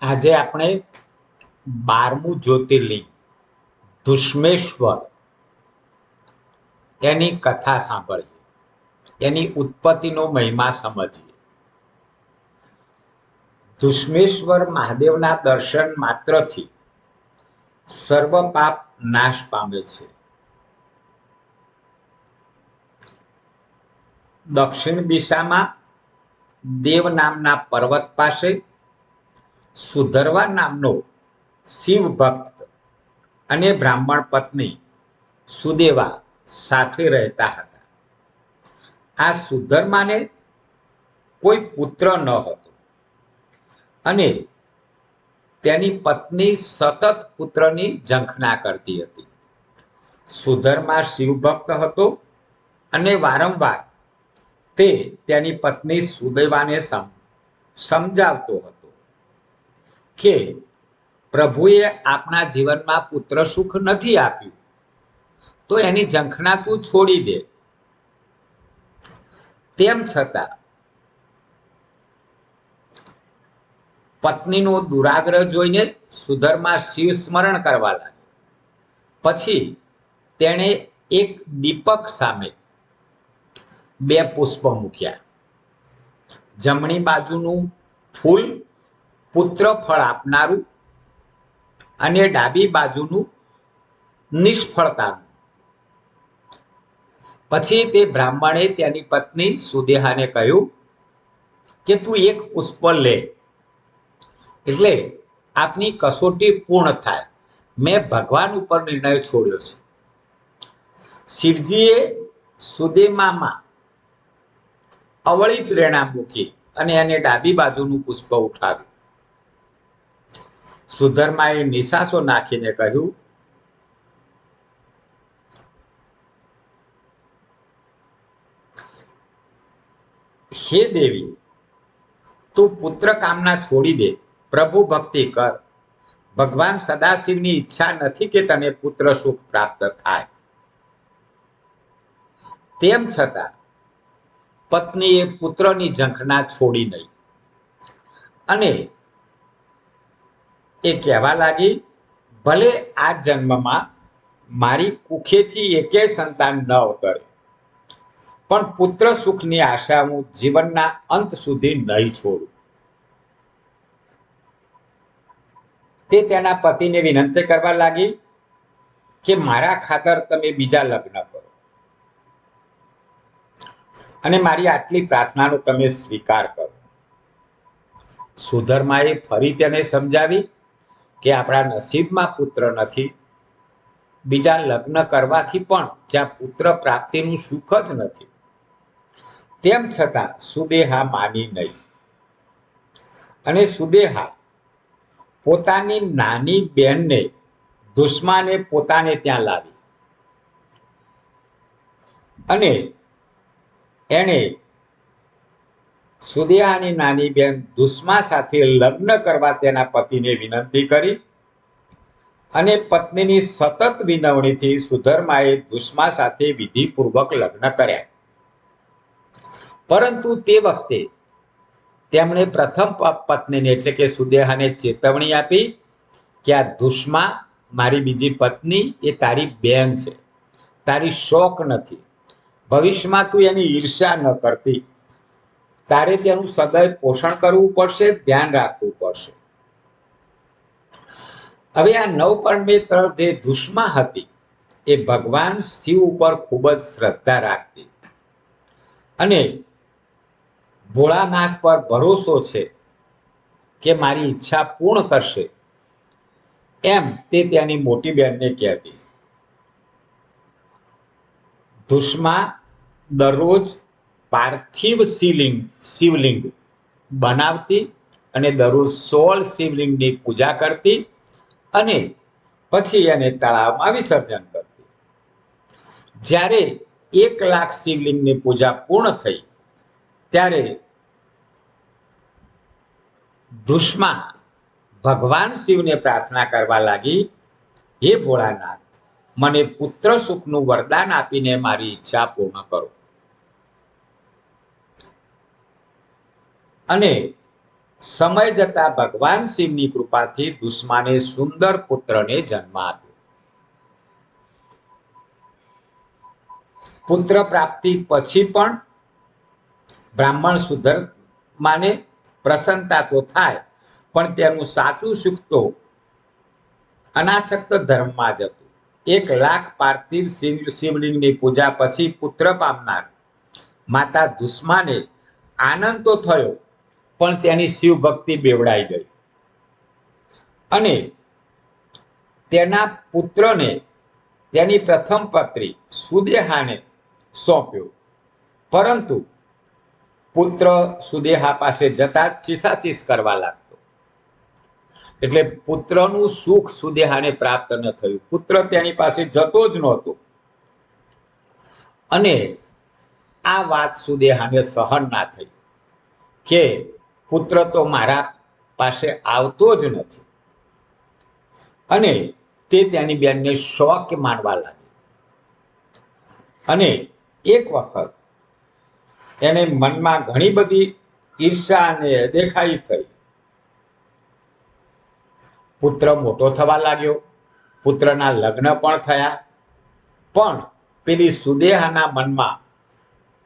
આજે આપણે બારમું જ્યોતિર્લિંગ, ધુષ્મેશ્વર, એની કથા સાંભળીએ. એની ઉત્પત્તિનો મહિમા સમજીએ. ધુષ્મેશ્વર મહાદેવના દર્શન માત્રથી સર્વ પાપ નાશ પામે છે. દક્ષિણ દિશામાં દેવ નામના પર્વત પાસે સુધરવા નામનો શિવ ભક્ત અને બ્રાહ્મણ પત્ની સુદેવા સાથે રહેતા હતા. આ સુધર્માને કોઈ પુત્ર ન હતો અને તેની પત્ની સતત પુત્રની ઝંખના કરતી હતી. સુધર્મા શિવભક્ત હતો અને વારંવાર તે તેની પત્ની સુદેવાને સમજાવતો હતો. કે પ્રભુએ આપણા જીવનમાં પુત્ર સુખ નથી આપ્યું, તો એની ઝંખના તું છોડી દે. તેમ છતાં, પત્નીનો દુરાગ્રહ જોઈને સુધરમાં શિવ સ્મરણ કરવા લાગ્યો. પછી તેણે એક દીપક સામે બે પુષ્પ મૂક્યા. જમણી બાજુનું ફૂલ પુત્ર ફળ આપનારું અને ડાબી બાજુનું નિષ્ફળતાનું. પછી તે બ્રાહ્મણે તેની પત્ની સુદેહાને કહ્યું કે તું એક પુષ્પ લે. એટલે આપની કસોટી પૂર્ણ થાય. મેં ભગવાન ઉપર નિર્ણય છોડ્યો છે. શિવજીએ સુદેમામાં અવળી પ્રેરણા મૂકી અને એને ડાબી બાજુનું પુષ્પ ઉઠાવ્યું. સુધર્માએ નિશાસો નાખીને કહ્યું, હે દેવી, તું પુત્ર કામના છોડી દે. પ્રભુ ભક્તિ કર. ભગવાન સદાશિવની ઈચ્છા નથી કે તને પુત્ર સુખ પ્રાપ્ત થાય. તેમ છતાં, પત્નીએ પુત્રની ઝંખના છોડી નહીં. અને એ કહેવા લાગી, ભલે આ જન્મમાં મારી કુખેથી એકે સંતાન ન અવતરે, પણ પુત્ર સુખની આશા હું જીવનના અંત સુધી નહીં છોડું. તે તેના પતિને વિનંતી કરવા લાગી કે, મારા ખાતર તમે બીજા લગ્ન કરો. અને મારી આટલી પ્રાર્થનાનો તમે સ્વીકાર કરો. સુધર્માએ ફરી તેને સમજાવી કે આપણા નસીબમાં પુત્ર નથી. બીજા લગ્ન કરવાથી પણ જ્યાં પુત્ર પ્રાપ્તિનું સુખ જ નથી. તેમ છતાં સુદેહા માની નહીં. અને સુદેહા પોતાની નાની બેનને દુશ્માને પોતાને ત્યાં લાવી. અને એણે સુદેહાની નાની બેન દુષ્મા સાથે લગ્ન કરવા તેના પતિને વિનંતી કરી અને પત્નીની સતત વિનવણીથી સુધર્માએ દુષ્મા સાથે વિધિપૂર્વક લગ્ન કર્યા. પરંતુ તે વખતે તેમણે પ્રથમ પત્નીને એટલે કે સુદેહાને ચેતવણી આપી કે આ દુષ્મા મારી બીજી પત્ની એ તારી બેન છે. તારી શોક નથી. ભવિષ્યમાં તું એની ઈર્ષા ન કરતી. તારે તેનું સદય પોષણ કરવું પડશે, ધ્યાન રાખવું પડશે. હવે આ નવપરમેત્ર જે દુષ્મા હતી, એ ભગવાન શિવ ઉપર ખૂબ જ શ્રદ્ધા રાખતી. અને ભોળાનાથ પર ભરોસો છે કે મારી ઈચ્છા પૂર્ણ કરશે, એમ તે તેની મોટી બહેનને કહેતી. દુષ્મા દરરોજ પાર્થિવ શિવલિંગ શિવલિંગ બનાવતી અને દરરોજ સોળ શિવલિંગની પૂજા કરતી અને પછી એને તળાવમાં વિસર્જન કરતી. જ્યારે એક લાખ શિવલિંગની પૂજા પૂર્ણ થઈ, ત્યારે દુષ્મા ભગવાન શિવને પ્રાર્થના કરવા લાગી, હે ભોળાનાથ, મને પુત્ર સુખનું વરદાન આપીને મારી ઈચ્છા પૂર્ણ કરો. અને સમય જતા ભગવાન શિવની કૃપાથી દુશ્માને સુંદર પુત્રને જન્મ આપ્યો. પુત્ર પ્રાપ્તિ પછી પણ બ્રાહ્મણ સુધર માને પ્રસન્નતા તો થાય, પણ તેનું સાચું સુખ તો અનાસક્ત ધર્મમાં જ હતું. એક લાખ પાર્થિવ શિવલિંગની પૂજા પછી પુત્ર પામનાર માતા દુશ્માને આનંદ તો થયો પણ તેની શિવ ભક્તિ બેવડાઈ ગઈ. અને તેના પુત્રને તેની પ્રથમ પત્રી સુદેહાને સોંપ્યો. પરંતુ પુત્ર સુદેહા પાસે જતા ચીસાચીસ કરવા લાગતો. એટલે પુત્રનું સુખ સુદેહાને પ્રાપ્ત ન થયું. પુત્ર તેની પાસે જતો જ નહોતો. અને આ વાત સુદેહાને સહન ના થઈ કે પુત્ર તો મારા પાસે આવતો જ નથી. અને તે તેની બેનને શોખ માનવા લાગી. અને એક વખત એને મનમાં ઘણી બધી ઈર્ષા અને દેખાઈ થઈ. પુત્ર મોટો થવા લાગ્યો. પુત્રના લગ્ન પણ થયા. પણ પેલી સુદેહાના મનમાં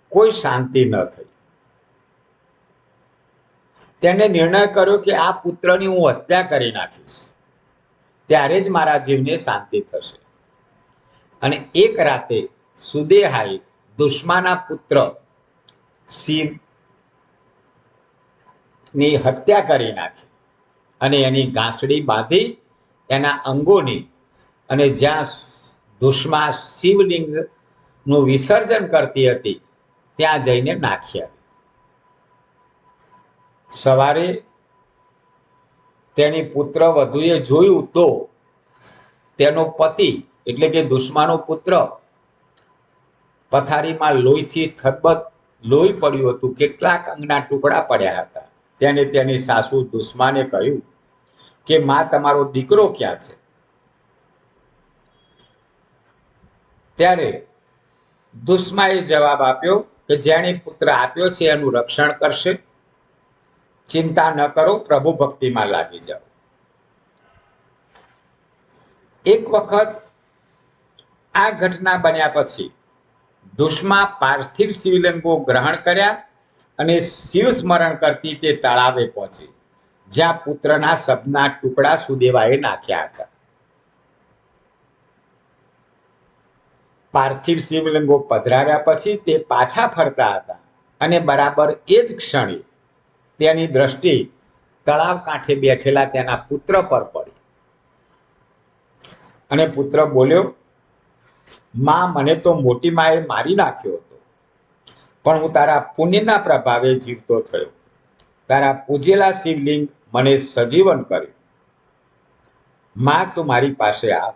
કોઈ શાંતિ ન થઈ. તેને નિર્ણય કર્યો કે આ પુત્રની હું હત્યા કરી નાખીશ. ત્યારે જ મારા જીવને શાંતિ થશે. અને એક રાતે સુદેહાએ દુશ્માના પુત્ર શિવ હત્યા કરી નાખી અને એની ઘાસડી બાંધી એના અંગોની અને જ્યાં દુશ્મા શિવલિંગનું વિસર્જન કરતી હતી, ત્યાં જઈને નાખી આવી સવારે તેની પુત્ર વધુએ જોયું તો તેનો પતિ, એટલે કે દુશ્માનો પુત્ર, પથારીમાં લોહીથી થતબત લોહી પડ્યું હતું. કેટલાક અંગના ટુકડા પડ્યા હતા. તેને તેની સાસુ દુશ્માને કહ્યું કે, માં, તમારો દીકરો ક્યાં છે? ત્યારે દુશ્માએ જવાબ આપ્યો કે, જેણે પુત્ર આપ્યો છે, એનું રક્ષણ કરશે. ચિંતા ન કરો, પ્રભુ ભક્તિમાં લાગી જાઓ. એક વખત આ ઘટના બન્યા પછી દુષ્મા પાર્થિવ શિવલિંગો ગ્રહણ કર્યા અને શિવ સ્મરણ કરતી તે તળાવે પહોંચી, જ્યાં પુત્રના શબ્દના ટુકડા સુદેવાએ નાખ્યા હતા. પાર્થિવ શિવલિંગો પધરાવ્યા પછી તે પાછા ફરતા હતા અને બરાબર એ જ ક્ષણે તેની દ્રષ્ટિ તળાવ કાંઠે બેઠેલા તેના પુત્ર પર પડી. અને પુત્ર બોલ્યો, માં, મને તો મોટી માએ મારી નાખ્યો હતો, પણ હું તારા પુણ્યના પ્રભાવે જીવતો થયો. તારા પૂજેલા શિવલિંગ મને સજીવન કર્યું. માં, તું મારી પાસે આવ.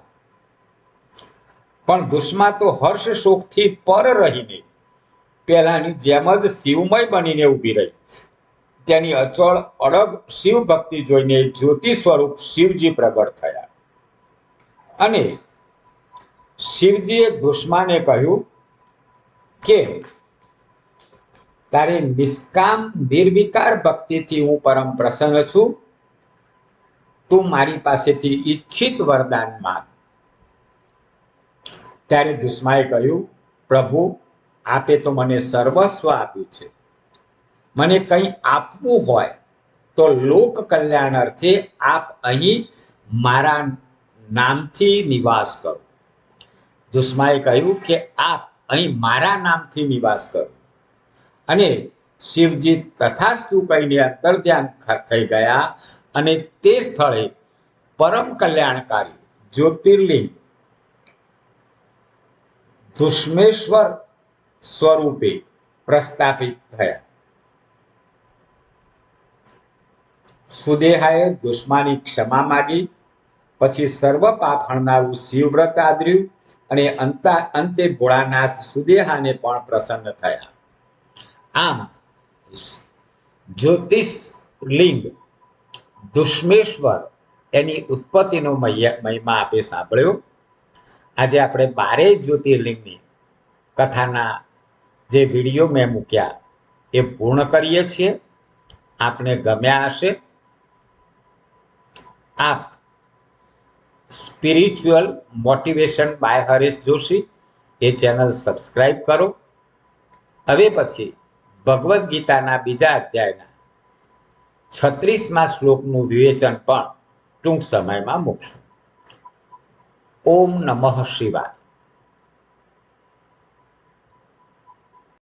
પણ દુશ્મા તો હર્ષ શોકથી પર રહીને પહેલાની જેમ જ શિવમય બનીને ઊભી રહી. તેની અચળ અડગ શિવ ભક્તિ જોઈને જ્યોતિ સ્વરૂપ શિવજી પ્રગટ થયા. અને શિવજીએ દુશ્માને કહ્યું કે, તારી નિષ્કામ નિર્વિકાર ભક્તિથી હું પરમ પ્રસન્ન છું. તું મારી પાસેથી ઈચ્છિત વરદાન માંગ. ત્યારે દુશ્માએ કહ્યું, પ્રભુ, આપે તો મને સર્વસ્વ આપ્યું છે. મને કંઈ આપવું હોય તો લોક કલ્યાણ અર્થે આપ અહીં મારા નામથી નિવાસ કરો. દુષ્માએ કહ્યું કે આપ અહીં મારા નામથી નિવાસ કરો. અને શિવજી તથાસ્તુ કહીને અંતર ધ્યાન થઈ ગયા અને તે સ્થળે પરમ કલ્યાણકારી જ્યોતિર્લિંગ દુષ્મેશ્વર સ્વરૂપે પ્રસ્થાપિત થયા. સુદેહાએ દુશ્માની ક્ષમા માગી, પછી સર્વ પાપ હણનારું શિવવ્રત આદર્યું અને અંતા, અંતે ભોળાનાથ સુદેહાને પણ પ્રસન્ન થયા. આમ, જ્યોતિષ લિંગ દુશ્મેશ્વર એની ઉત્પત્તિનો મહિમા આપે સાંભળ્યો. આજે આપણે બારેય જ્યોતિર્લિંગની કથાના જે વીડિયો મેં મૂક્યા, એ પૂર્ણ કરીએ છીએ. આપને ગમ્યા હશે. આપ spiritual motivation by Haresh Joshi A channel subscribe કરો. હવે પછી ભગવદ્ ગીતાના બીજા અધ્યાયના છત્રીસમાં શ્લોકનું વિવેચન પણ ટૂંક સમયમાં મૂકશું. ઓમ નમઃ શિવાય.